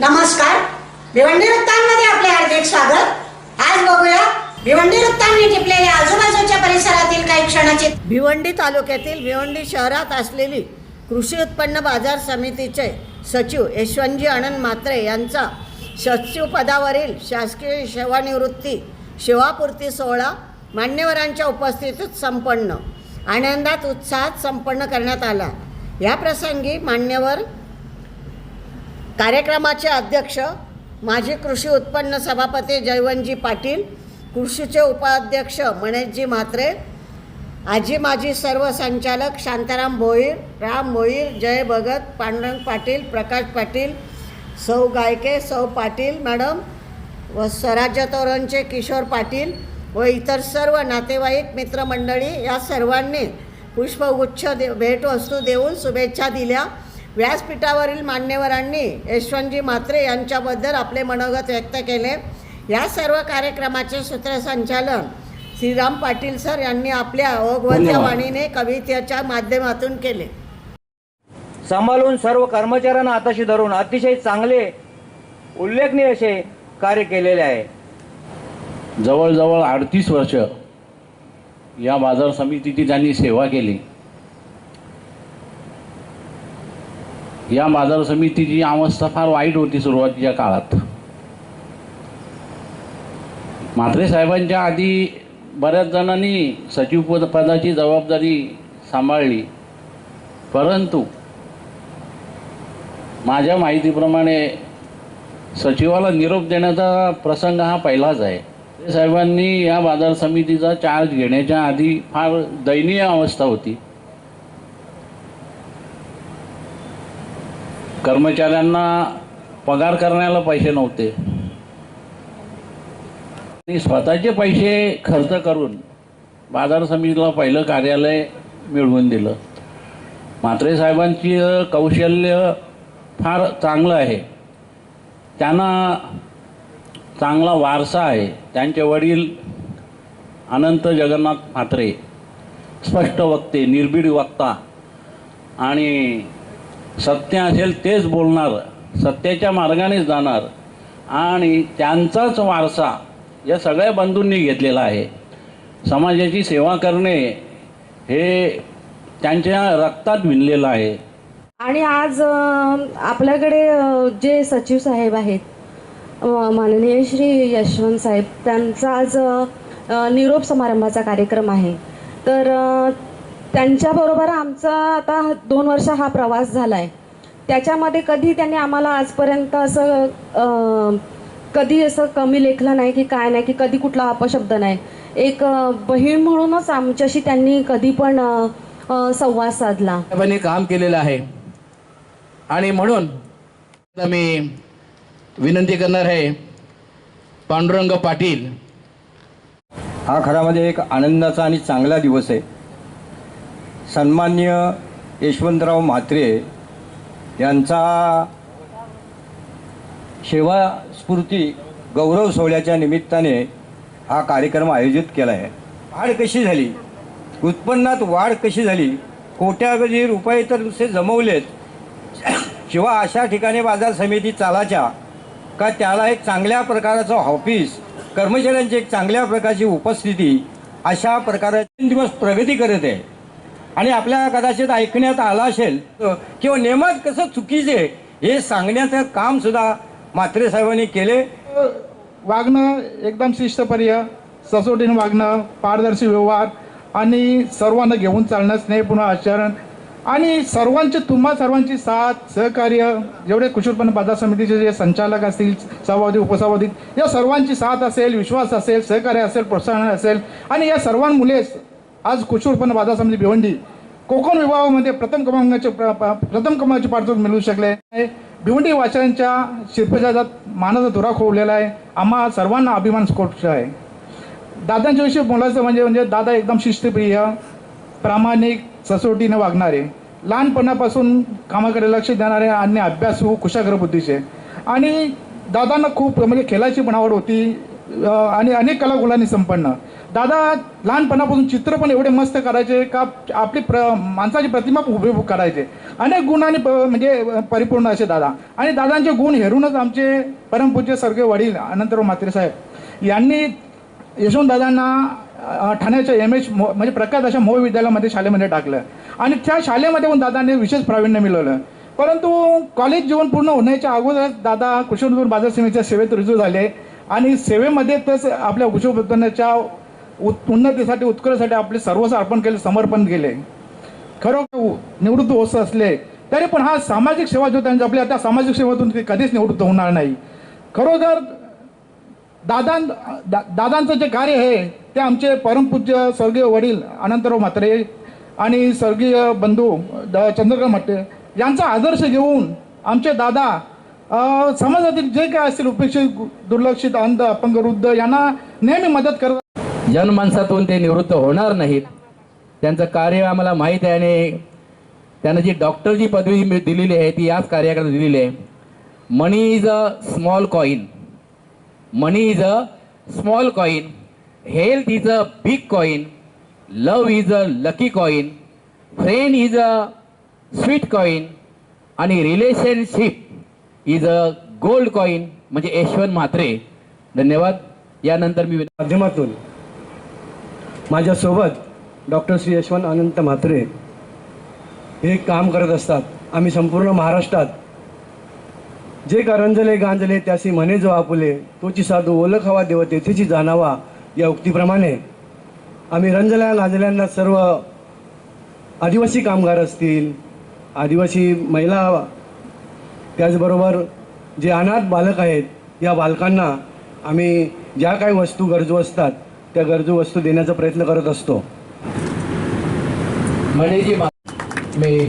नमस्कार. भिवंडी वृत्तांमध्ये आपले हार्दिक स्वागत. आज बघूया भिवंडी वृत्तांनी टिपलेल्या आजूबाजूच्या परिसरातील काही क्षणाची भिवंडी तालुक्यातील भिवंडी शहरात असलेली कृषी उत्पन्न बाजार समितीचे सचिव यशवंतजी आनंद म्हात्रे यांचा सचिव पदावरील शासकीय सेवानिवृत्ती सेवापूर्ती सोहळा मान्यवरांच्या उपस्थितीत संपन्न. आनंदात उत्साहात संपन्न करण्यात आला. या प्रसंगी मान्यवर कार्यक्रमाचे अध्यक्ष माजी कृषी उत्पन्न सभापती जयवंतजी पाटील कृषीचे उपाध्यक्ष मणेशजी म्हात्रे आजी माजी सर्व संचालक शांताराम भोईर राम भोईर जय भगत पांडुरंग पाटील प्रकाश पाटील सौ गायके सौ पाटील मॅडम व स्वराज्य तोरणचे किशोर पाटील व इतर सर्व नातेवाईक मित्रमंडळी या सर्वांनी पुष्पगुच्छ दे भेटवस्तू देऊन शुभेच्छा दिल्या. व्यासपीठावरील मान्यवरांनी यशवंतजी म्हात्रे यांच्याबद्दल आपले मनोगत व्यक्त केले. या सर्व कार्यक्रमाचे सूत्रसंचालन श्रीराम पाटील सर यांनी आपल्या ओघवत्या. वाणीने कवितेच्या माध्यमातून केले. सांभाळून सर्व कर्मचाऱ्यांना हाताशी धरून अतिशय चांगले उल्लेखनीय असे कार्य केलेले आहे. जवळजवळ अडतीस वर्ष या बाजार समितीची त्यांनी सेवा केली या बाजार समितीची अवस्था फार वाईट होती सुरुवातीच्या काळात. म्हात्रे साहेबांच्या आधी बऱ्याच जणांनी सचिव पद पदाची जबाबदारी सांभाळली. परंतु माझ्या माहितीप्रमाणे सचिवाला निरोप देण्याचा प्रसंग हा पहिलाच आहे. साहेबांनी या बाजार समितीचा चार्ज घेण्याच्या आधी फार दयनीय अवस्था होती. कर्मचाऱ्यांना पगार करण्याला पैसे नव्हते. आणि स्वतःचे पैसे खर्च करून बाजार समितीला पहिलं कार्यालय मिळवून दिलं. म्हात्रे साहेबांची कौशल्य फार चांगलं आहे. त्यांना चांगला वारसा आहे. त्यांचे वडील अनंत जगन्नाथ म्हात्रे स्पष्ट वक्ते निर्भीड वक्ता आणि सत्य असेल तेच बोलणार सत्याच्या मार्गानेच जाणार. आणि त्यांचाच वारसा या सगळ्या बंधूंनी घेतलेला आहे. समाजाची सेवा करणे हे त्यांच्या रक्तात विणलेलं आहे. आणि आज आपल्याकडे जे सचिव साहेब आहेत माननीय श्री यशवंत साहेब त्यांचा आज निरोप समारंभाचा कार्यक्रम आहे. तर त्यांच्याबरोबर आमचा आता दोन वर्ष हा प्रवास झाला आहे त्याच्यामध्ये कधी त्यांनी आम्हाला आजपर्यंत असं कधी असं कमी लेखलं नाही की काय नाही की कधी कुठला अपशब्द नाही. एक बहीण म्हणूनच आमच्याशी त्यांनी कधी पण संवाद साधला. काम केलेलं आहे. आणि म्हणून मी विनंती करणार आहे पांडुरंग पाटील. हा खऱ्यामध्ये एक आनंदाचा आणि चांगला दिवस आहे. सन्मान्य यशवंतराव म्हात्रे यांचा सेवा स्फूर्ती गौरव सोहळ्याच्या निमित्ताने हा कार्यक्रम आयोजित केला आहे. वाढ कशी झाली? उत्पन्नात वाढ कशी झाली? कोट्यावधी रुपये तर नुसते जमवलेत. शिवाय अशा ठिकाणी बाजार समिती चालाच्या का? त्याला एक चांगल्या प्रकारचं ऑफिस कर्मचाऱ्यांची एक चांगल्या प्रकारची उपस्थिती अशा प्रकारे तीन दिवस प्रगती करत आहे. आणि आपल्या कदाचित ऐकण्यात आलं असेल किंवा नेमात कसं चुकीचे हे सांगण्याचं काम सुद्धा म्हात्रे साहेबांनी केले. वागणं एकदम शिष्टपर्य ससोटीने वागणं पारदर्शी व्यवहार आणि सर्वांना घेऊन चालणं स्नेहपूर्ण आचरण आणि सर्वांची तुम्हा सर्वांची साथ सहकार्य जेवढे कुशलपण बाजार समितीचे जे संचालक असतील सभापती उपसभापती या सर्वांची साथ असेल विश्वास असेल सहकार्य असेल प्रोत्साहन असेल आणि या सर्वांमुळेच आज कृषी उत्पन्न बाजार समिती भिवंडी कोकण विभागामध्ये प्रथम क्रमांकाचे प्र- प- प्रथम क्रमांकाचे पारितोषिक मिळू शकले आहे. भिवंडी वाचनांच्या शिल्पजात मानाचा धुरा खोवलेला आहे. आम्हा सर्वांना अभिमान गोष्ट आहे. दादांच्या विषयी बोलायचं म्हणजे म्हणजे दादा एकदम शिस्तप्रिय प्रामाणिक ससोटीने वागणारे. लहानपणापासून कामाकडे लक्ष देणारे आणि अभ्यासू कुशाग्र बुद्धीचे. आणि दादांना खूप म्हणजे खेळाची पण आवड होती. आणि अनेक कलागुलांनी संपन्न. दादा लहानपणापासून चित्र पण एवढे मस्त करायचे का आपली प्र माणसाची प्रतिमा उभी करायचे अनेक गुणांनी प म्हणजे परिपूर्ण असे दादा. आणि दादांचे गुण हेरूनच आमचे परमपूज्य स्वर्गीय वडील अनंतराव म्हात्रे साहेब यांनी यशवंत दादांना ठाण्याच्या एम एच म्हणजे प्रकाश अशा मोह विद्यालयामध्ये शाळेमध्ये टाकलं. आणि त्या शाळेमध्ये पण दादांनी विशेष प्रावीण्य मिळवलं. परंतु कॉलेज जीवन पूर्ण होण्याच्या अगोदर दादा कृषी बाजार समितीच्या सेवेत रुजू झाले. आणि सेवेमध्ये तस आपल्या कृषी उत्पन्नाच्या उत् उन्नतीसाठी उत्कर्षासाठी आपले सर्वस्व अर्पण केले समर्पण केले. खरोखर निवृत्त होत असले तरी पण हा सामाजिक सेवा जो त्यांचा आपल्या त्या सामाजिक सेवेतून ते कधीच निवृत्त होणार नाही. खरोखर दादां दा, दादांचं जे कार्य आहे ते आमचे परमपूज्य स्वर्गीय वडील अनंतराव म्हात्रे आणि स्वर्गीय बंधू द चंद्रकांत म्हात्रे यांचा आदर्श घेऊन आमचे दादा समाजातील जे काय असतील उपेक्षित दुर्लक्षित अंध अपंग वृद्ध यांना नेहमी मदत करत जनमानसातून ते निवृत्त होणार नाहीत. त्यांचं कार्य आम्हाला माहीत आहे आणि त्यांना जी डॉक्टरची पदवी दिलेली आहे ती याच कार्याकडे दिलेली आहे. Money is a small coin money is a small coin health is a big coin love is a lucky coin friend is a sweet coin आणि relationship is a gold coin म्हणजे यशवंत म्हात्रे. धन्यवाद. यानंतर मी माध्यमातून माझ्यासोबत डॉक्टर श्री यशवंत अनंत म्हात्रे हे काम करत असतात. आम्ही संपूर्ण महाराष्ट्रात जे का रंजले गांजले त्यासी म्हणे जो आपुले तोची साधू ओळखावा देव तेथेची जाणावा या उक्तीप्रमाणे आम्ही रंजल्या गांजल्यांना सर्व आदिवासी कामगार असतील आदिवासी महिला त्याचबरोबर जे अनाथ बालक आहेत या बालकांना आम्ही ज्या काही वस्तू गरजू असतात त्या गरजू वस्तू देण्याचा प्रयत्न करत असतो. मणिजी मी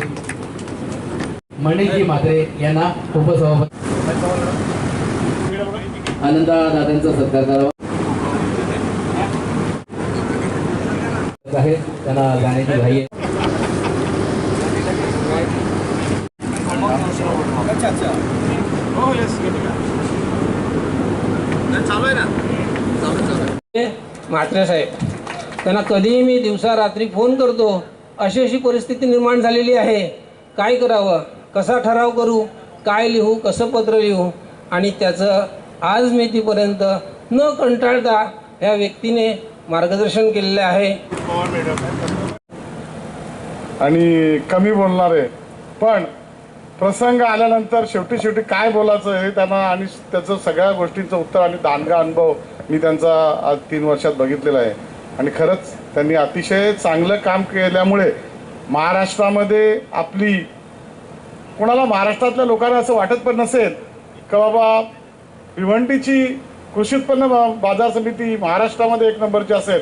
मणिजी म्हात्रे यांना उपसभापती आनंदा दादांचा सत्कार करावा. आहे त्यांना गाण्याची घाई आहे. हो, चालू आहे ना? म्हात्रे साहेब त्यांना कधीही मी दिवसा रात्री फोन करतो. अशी अशी परिस्थिती निर्माण झालेली आहे. काय करावं? कसा ठराव करू? काय लिहू? कसं पत्र लिहू? आणि त्याचं आज मेथीपर्यंत न कंटाळता ह्या व्यक्तीने मार्गदर्शन केलेले आहे. आणि कमी बोलणार. आहे पण प्रसंग आल्यानंतर शेवटी शेवटी काय बोलायचं हे त्यांना आणि त्याचं सगळ्या गोष्टींचं उत्तर आणि दानगा अनुभव मी त्यांचा आज तीन वर्षात बघितलेला आहे. आणि खरंच त्यांनी अतिशय चांगलं काम केल्यामुळे महाराष्ट्रामध्ये आपली कोणाला महाराष्ट्रातल्या लोकांना असं वाटत पण नसेल का बाबा भिवंडीची कृषी उत्पन्न बा- बाजार समिती महाराष्ट्रामध्ये एक नंबरची असेल.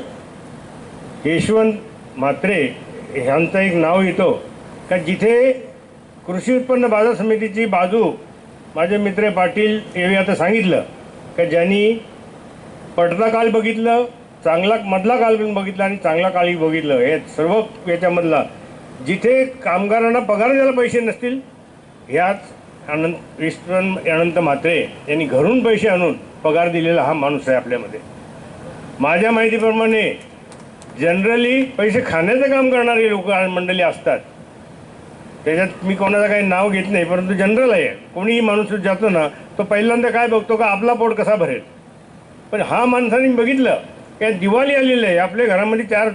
यशवंत म्हात्रे ह्यांचं एक नाव येतो. का जिथे कृषी उत्पन्न बाजार समितीची बाजू माझे मित्र पाटील यांनी आता सांगितलं. का ज्यांनी पडता काल बघितलं चांगला मधला काल पण बघितला आणि चांगला काळही बघितलं हे सर्व याच्यामधला. जिथे कामगारांना पगार द्यायला पैसे नसतील ह्याच अनंत विश्वन अनंत म्हात्रे यांनी घरून पैसे आणून पगार दिलेला हा माणूस आहे आपल्यामध्ये. माझ्या माहितीप्रमाणे जनरली पैसे खाण्याचं काम करणारी लोक मंडळी असतात. त्याच्यात मी कोणाचं काही नाव घेत नाही परंतु जनरल आहे. कोणीही माणूस जातो ना तो पहिल्यांदा काय बघतो का आपला पोट कसा भरेल? पण हा माणसाने बघितलं की दिवाळी आलेली आहे आपल्या घरामध्ये चार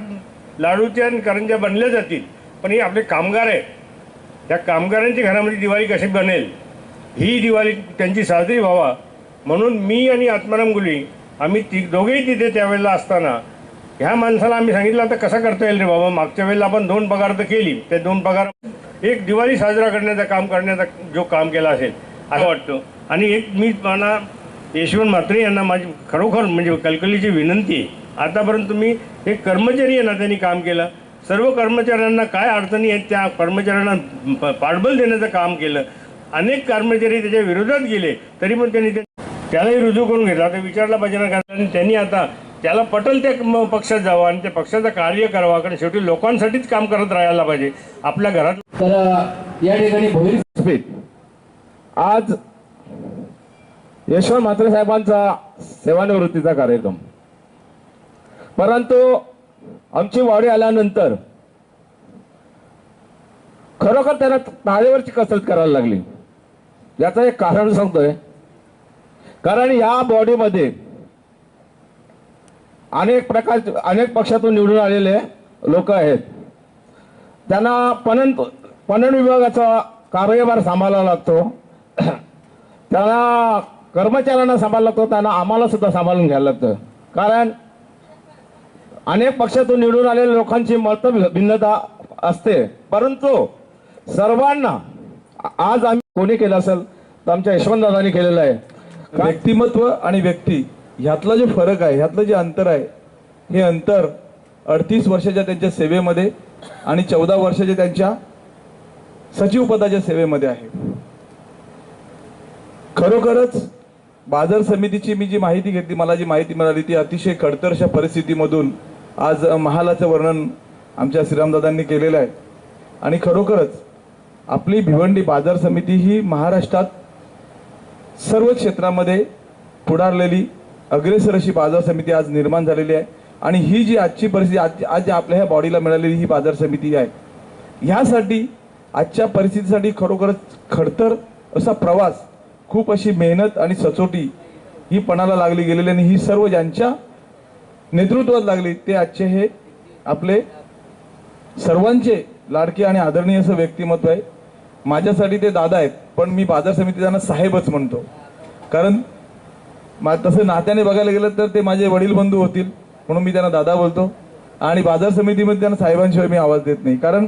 लाडूच्या आणि करंज्या बनल्या जातील पण हे आपले कामगार आहे त्या कामगारांच्या घरामध्ये दिवाळी कशी बनेल? ही दिवाळी त्यांची साजरी व्हावा. म्हणून मी आणि आत्माराम गुली आम्ही ती दोघेही तिथे त्यावेळेला असताना ह्या माणसाला आम्ही सांगितलं आता कसं करता येईल रे बाबा? मागच्या वेळेला आपण दोन पगार तर केली ते दोन पगार एक दिवाळी साजरा करण्याचं काम करण्याचा जो काम केला असेल असं वाटतं. आणि एक मी मला यशवंत म्हात्रे यांना माझी खरोखर म्हणजे कलकलीची विनंती आहे. आतापर्यंत तुम्ही एक कर्मचारी आहे ना त्यांनी काम केलं. सर्व कर्मचाऱ्यांना काय अडचणी आहेत त्या कर्मचाऱ्यांना प- पाठबळ देण्याचं काम केलं. अनेक कर्मचारी त्याच्या विरोधात गेले तरी पण त्यांनी त्यालाही रुजू करून घेतला. आता विचारला पाहिजे ना कारण त्यांनी आता त्याला पटल त्या पक्षात जावं आणि त्या पक्षाचं कार्य करावं. कारण शेवटी लोकांसाठीच काम करत राहायला पाहिजे. आपल्या घरात तर या ठिकाणी आज यशवंत म्हात्रे साहेबांचा सेवानिवृत्तीचा कार्यक्रम. परंतु आमची वाडी आल्यानंतर खरोखर त्यांना ताळेवरची कसरत करायला लागली. याचं एक कारण सांगतोय. कारण या बॉडीमध्ये अनेक प्रकार अनेक पक्षातून निवडून आलेले लोक आहेत. त्यांना पणन पणन विभागाचा कार्यभार सांभाळावा लागतो. त्यांना कर्मचाऱ्यांना सांभाळायला लागतो त्यांना आम्हाला सुद्धा सांभाळून घ्यायला लागतं. कारण अनेक पक्षातून निवडून आलेल्या लोकांची मत भिन्नता असते. परंतु सर्वांना आज आम्ही कोणी केलं असेल तर आमच्या यशवंतदादांनी केलेलं आहे. व्यक्तिमत्व आणि व्यक्ती. ह्यातला जे फरक आहे ह्यातलं जे अंतर आहे हे अंतर अडतीस वर्षाच्या त्यांच्या सेवेमध्ये आणि चौदा वर्षाच्या त्यांच्या सचिव पदाच्या सेवेमध्ये आहे. खरोखरच बाजार समितीची मी जी माहिती घेतली मला जी माहिती मिळाली ती अतिशय खडतरशा परिस्थितीमधून आज महालाचं वर्णन आमच्या श्रीरामदादांनी केलेलं आहे. आणि खरोखरच आपली भिवंडी बाजार समिती ही महाराष्ट्रात सर्व क्षेत्रामध्ये पुढारलेली अग्रेसर अशी बाजार समिती आज निर्माण झालेली आहे. आणि ही जी आजची परिस्थिती आज आज आपल्या ह्या बॉडीला मिळालेली ही बाजार समिती आहे ह्यासाठी आजच्या परिस्थितीसाठी खरोखरच खडतर असा प्रवास खूप अशी मेहनत आणि सचोटी ही पणाला लागली गेलेली आणि ही सर्व ज्यांच्या नेतृत्वात लागली ते आजचे हे आपले सर्वांचे लाडके आणि आदरणीय असं व्यक्तिमत्व आहे. माझ्यासाठी ते दादा आहेत पण मी बाजार समिती त्यांना साहेबच म्हणतो. कारण तसं नात्याने बघायला गेलं तर ते माझे वडील बंधू होतील म्हणून मी त्यांना दादा बोलतो. आणि बाजार समितीमध्ये त्यांना साहेबांशिवाय मी आवाज देत नाही कारण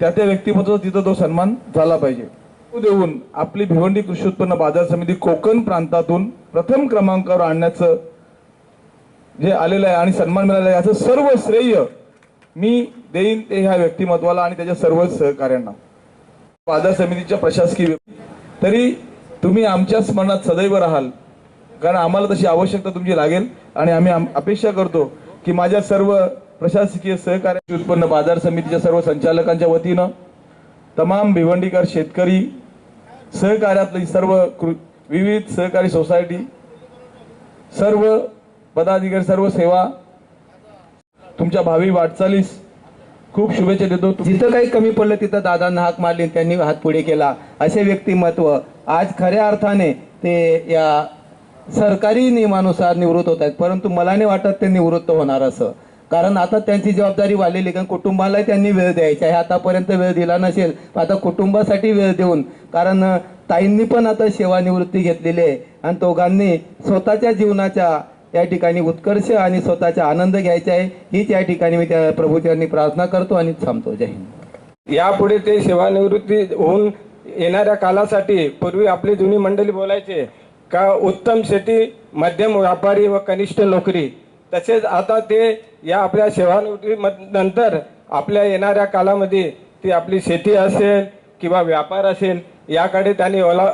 त्या त्या व्यक्तिमत्वाचा तिथं तो सन्मान झाला पाहिजे. देऊन आपली भिवंडी कृषी उत्पन्न बाजार समिती कोकण प्रांतातून प्रथम क्रमांकावर आणण्याचं जे आलेलं आहे आणि सन्मान मिळाला आहे याचं सर्व श्रेय मी देईन ते ह्या व्यक्तिमत्वाला आणि त्याच्या सर्व सहकार्यांना बाजार समितीच्या प्रशासकीय तरी तुम्ही आमच्या स्मरणात सदैव राहाल. कारण आम्हाला तशी आवश्यकता तुमची लागेल. आणि आम्ही अपेक्षा करतो की माझ्या सर्व प्रशासकीय सहकार्याचे उत्पन्न बाजार समितीच्या सर्व संचालकांच्या वतीनं तमाम भिवंडीकर शेतकरी सहकार्यातली सर्व कृ विविध सहकारी सोसायटी सर्व पदाधिकारी सर्व सेवा तुमच्या भावी वाटचालीस खूप शुभेच्छा देतो. जिथं काही कमी पडलं तिथं दादांना हाक मारली त्यांनी हात पुढे केला. असे व्यक्तिमत्व आज खऱ्या अर्थाने ते या सरकारी नियमानुसार निवृत्त होत आहेत. परंतु मला नाही वाटत ते निवृत्त होणार असं. कारण आता त्यांची जबाबदारी वाढलेली कारण कुटुंबालाही त्यांनी वेळ द्यायचा आहे. आतापर्यंत वेळ दिला नसेल आता कुटुंबासाठी वेळ देऊन कारण ताईंनी पण आता सेवानिवृत्ती घेतलेली आहे. आणि दोघांनी स्वतःच्या जीवनाच्या त्या ठिकाणी उत्कर्ष आणि स्वतःचा आनंद घ्यायचा आहे. हीच या ठिकाणी मी त्या प्रभूचरणी प्रार्थना करतो आणि थांबतो. जय हिंद. यापुढे ते सेवानिवृत्ती होऊन येणाऱ्या कालासाठी पूर्वी आपली जुनी मंडळी बोलायचे का उत्तम शेती मध्यम व्यापारी व कनिष्ठ नोकरी. तसेच आता ते या आपल्या सेवानिवृत्ती नंतर आपल्या येणाऱ्या कालामध्ये ती आपली शेती असेल किंवा व्यापार असेल याकडे त्यांनी ओला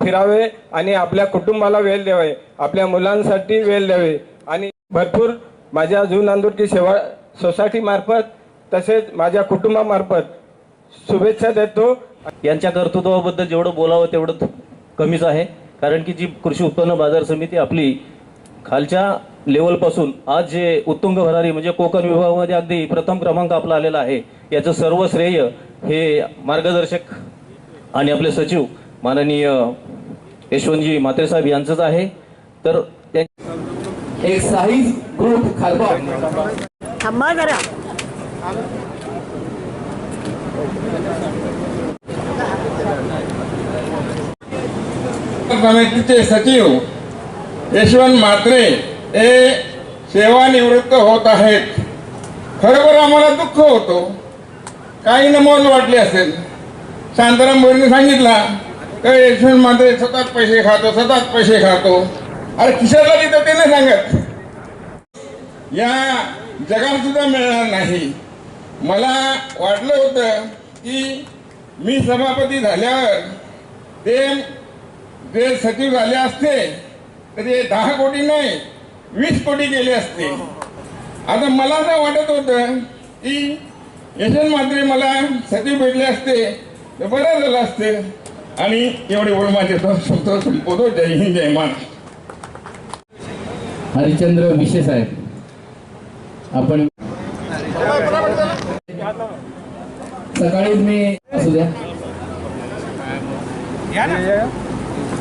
फिरावे आणि आपल्या कुटुंबाला वेळ द्यावे आपल्या मुलांसाठी वेळ द्यावे. आणि भरपूर माझ्या जून नांदूरची सेवा सोसायटीमार्फत तसेच माझ्या कुटुंबामार्फत शुभेच्छा देतो. यांच्या कर्तृत्वाबद्दल जेवढं बोलावं तेवढं कमीच आहे. कारण की जी कृषी उत्पन्न बाजार समिती आपली खालच्या लेवलपासून आज जे उत्तुंग भरारी म्हणजे कोकण विभागामध्ये अगदी प्रथम क्रमांक आपला आलेला आहे याचं सर्व श्रेय हे मार्गदर्शक आणि आपले सचिव माननीय यशवंतजी म्हात्रेसाहेब यांचंच आहे. तर एक साईज ग्रुप खालबाग. थांबा जरा. समितीचे सचिव यशवंत म्हात्रे हे सेवानिवृत्त होत आहेत. खरोखर आम्हाला दुःख होतो. काही नमोल वाटले असेल. शांताराम बोरने सांगितला का यशवंत म्हात्रे सतत पैसे खातो सतत पैसे खातो. अरे खिशाला तिथं ते नाही सांगत. या जगात सुद्धा मिळणार नाही. मला वाटलं होतं की मी सभापती झाल्यावर ते जे सचिव झाले असते तर ते दहा कोटी नाही वीस कोटी गेले असते. आता मला असं वाटत होतं की यशवंत मात्रे मला सचिव भेटले असते तर बरं झालं असते. आणि एवढे बोल माझे शब्द संपवतो जय हिंद जय मान हरिश्चंद्र विशे साहेब. आपण सकाळीच मी असू द्या.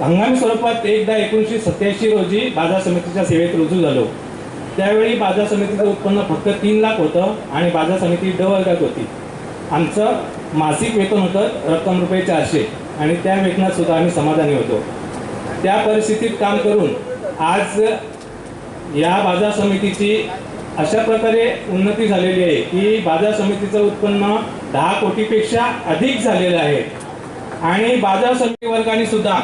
हंगामी स्वरूपात एकदा एकोणीसशे सत्याऐंशी रोजी बाजार समितीच्या सेवेत रुजू झालो. त्यावेळी बाजार समितीचं उत्पन्न फक्त तीन लाख होतं आणि बाजार समिती ड वर्गात होती. आमचं मासिक वेतन होतं रक्कम रुपये चारशे आणि त्या वेतनात सुद्धा आम्ही समाधानी होतो. त्या परिस्थितीत काम करून आज या बाजार समितीची अशा प्रकारे उन्नती झालेली आहे की बाजार समितीचं उत्पन्न दहा कोटीपेक्षा अधिक झालेलं आहे. आणि बाजार समिती वर्गाने सुद्धा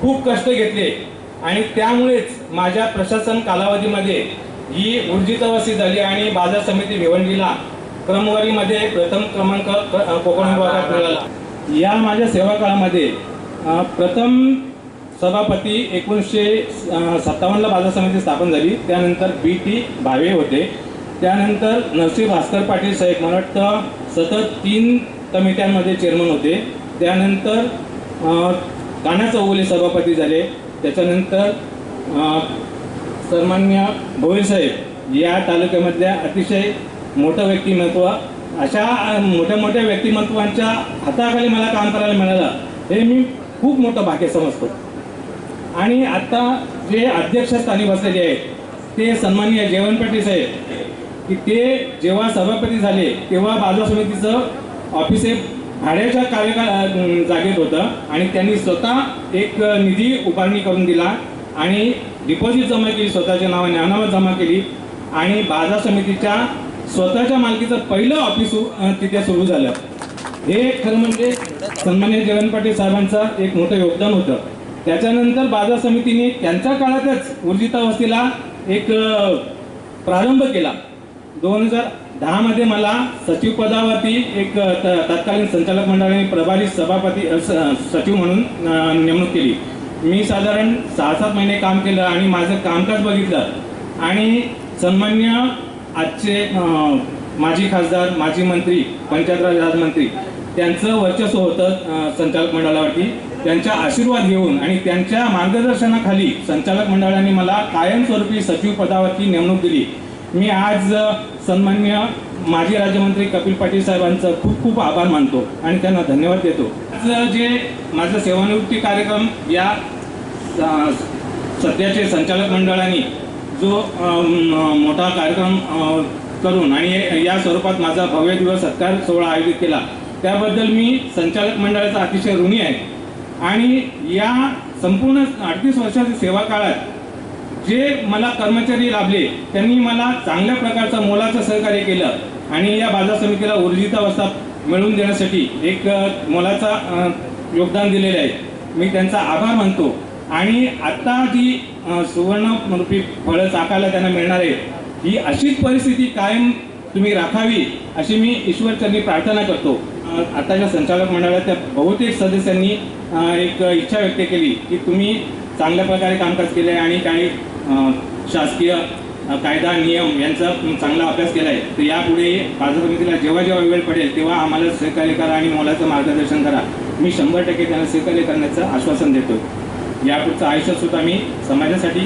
खूप कष्ट घेतले. आणि त्यामुळेच माझ्या प्रशासन कालावधीमध्ये ही ऊर्जितावस्थी झाली आणि बाजार समिती भिवंडीला क्रमवारीमध्ये प्रथम क्रमांक क- कोकण विभागात मिळाला. या माझ्या सेवा काळामध्ये प्रथम सभापती एकोणीसशे सत्तावन्नला बाजार समिती स्थापन झाली. त्यानंतर बी टी भावे होते. त्यानंतर नरसिंह भास्कर पाटील साहेब मला वाटतं सतत तीन कमिट्यांमध्ये चेअरमन होते. त्यानंतर काना चौगुले सभापती झाले. त्याच्यानंतर सन्मान्य भोईसाहेब या तालुक्यामधल्या अतिशय मोठं व्यक्तिमत्व अशा मोठ्या मोठ्या व्यक्तिमत्वांच्या हाताखाली मला काम करायला मिळालं हे मी खूप मोठं भाग्य समजतो. आणि आत्ता जे अध्यक्षस्थानी बसलेले आहेत ते सन्माननीय जयवंत पाटील साहेब की ते जेव्हा सभापती झाले तेव्हा बाजार समितीचं ऑफिस हे भाड्याच्या कार्यकाळ जागेत होतं आणि त्यांनी स्वतः एक निधी उभारणी करून दिला आणि डिपॉझिट जमा केली स्वतःच्या नावाने अनामत जमा केली आणि बाजार समितीच्या स्वतःच्या मालकीचं पहिलं ऑफिस तिथे सुरू झालं. हे खरं म्हणजे सन्मान्य जगन पाटील साहेबांचं एक मोठं योगदान होतं. त्याच्यानंतर बाजार समितीने त्यांच्या काळातच ऊर्जितावस्थेला एक प्रारंभ केला. दोन हजार दहामध्ये मला सचिव पदावरती एक त- तत्कालीन संचालक मंडळाने प्रभारी सभापती सचिव म्हणून नेमणूक केली. मी साधारण सहा सात महिने काम केलं आणि माझं कामकाज बघितलं. आणि सन्मान्य आजचे माजी खासदार माजी मंत्री पंचायत राजमंत्री त्यांचं वर्चस्व होतं संचालक मंडळावरती. त्यांचा आशीर्वाद घेऊन आणि त्यांच्या मार्गदर्शनाखाली संचालक मंडळाने मला कायमस्वरूपी सचिव पदावरती नेमणूक दिली. मी आज सन्मान्य माजी राज्यमंत्री कपिल पाटील साहेबांचं खूप खूप आभार मानतो आणि त्यांना धन्यवाद देतो. आज जे माझं सेवानिवृत्ती कार्यक्रम या सध्याचे संचालक मंडळाने जो मोठा कार्यक्रम करून आणि या स्वरूपात माझा भव्य दिवस सत्कार सोहळा आयोजित केला त्याबद्दल मी संचालक मंडळाचा अतिशय ऋणी आहे. आणि या संपूर्ण अडतीस वर्षाच्या सेवा काळात जे मला कर्मचारी लाभले त्यांनी मला चांगल्या प्रकारचं मोलाचं सहकार्य केलं आणि या बाजार समितीला ऊर्जितावस्था मिळवून देण्यासाठी एक मोलाचा योगदान दिलेलं आहे. मी त्यांचा आभार मानतो. आणि आता जी सुवर्णरूपी फळं चाकायला त्यांना मिळणार आहे ही अशीच परिस्थिती कायम तुम्ही राखावी अशी मी ईश्वरचरणी प्रार्थना करतो. आताच्या संचालक मंडळाच्या बहुतेक सदस्यांनी एक इच्छा व्यक्त केली की तुम्ही चांगल्या प्रकारे कामकाज केलं आहे आणि काही शासकीय कायदा नियम यांचा चांगला अभ्यास केला आहे तर यापुढे बाजार समितीला जेव्हा जेव्हा वेळ पडेल तेव्हा आम्हाला सहकार्य करा आणि मोलाचं मार्गदर्शन करा. मी शंभर टक्के त्यांना सहकार्य करण्याचं आश्वासन देतो यापुढचं आयुष्यात सुद्धा मी समाजासाठी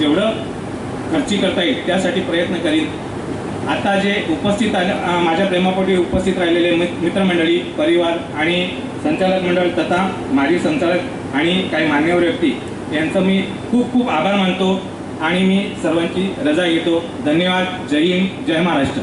जेवढं खर्ची करता येईल त्यासाठी प्रयत्न करीन. आता जे उपस्थित आल्या माझ्या प्रेमापोटी उपस्थित राहिलेले मि- मित्रमंडळी परिवार आणि संचालक मंडळ तथा माजी संचालक आणि काही मान्यवर व्यक्ती यांचं मी खूप खूप आभार मानतो आणि मी सर्वांची रजा घेतो. धन्यवाद. जय हिंद. जय महाराष्ट्र.